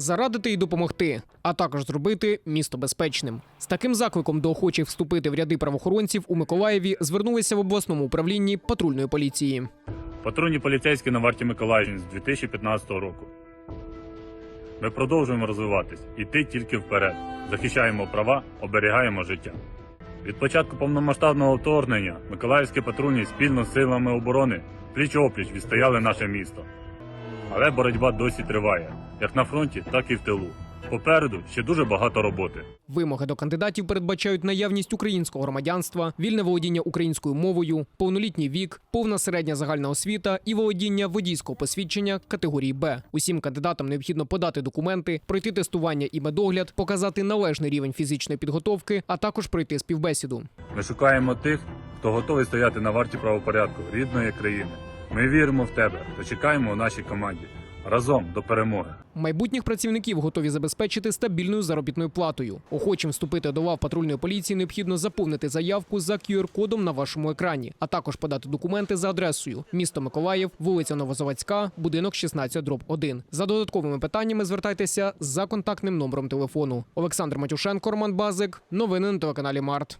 зарадити і допомогти, а також зробити місто безпечним. З таким закликом до охочих вступити в ряди правоохоронців у Миколаєві звернулися в обласному управлінні патрульної поліції. Патрульні поліцейські на варті Миколаївщини з 2015 року. Ми продовжуємо розвиватись, іти тільки вперед. Захищаємо права, оберігаємо життя. Від початку повномасштабного вторгнення Миколаївські патрульні спільно з силами оборони пліч-опліч відстояли наше місто. Але боротьба досі триває, як на фронті, так і в тилу. Попереду ще дуже багато роботи. Вимоги до кандидатів передбачають наявність українського громадянства, вільне володіння українською мовою, повнолітній вік, повна середня загальна освіта і володіння водійського посвідчення категорії Б. Усім кандидатам необхідно подати документи, пройти тестування і медогляд, показати належний рівень фізичної підготовки, а також пройти співбесіду. Ми шукаємо тих, хто готовий стояти на варті правопорядку рідної країни. Ми віримо в тебе та чекаємо у нашій команді. Разом до перемоги. Майбутніх працівників готові забезпечити стабільною заробітною платою. Охочим вступити до лав патрульної поліції необхідно заповнити заявку за QR-кодом на вашому екрані, а також подати документи за адресою місто Миколаїв, вулиця Новозаводська, будинок 16, дроб 1. За додатковими питаннями звертайтеся за контактним номером телефону. Олександр Матюшенко, Роман Базик. Новини на телеканалі Март.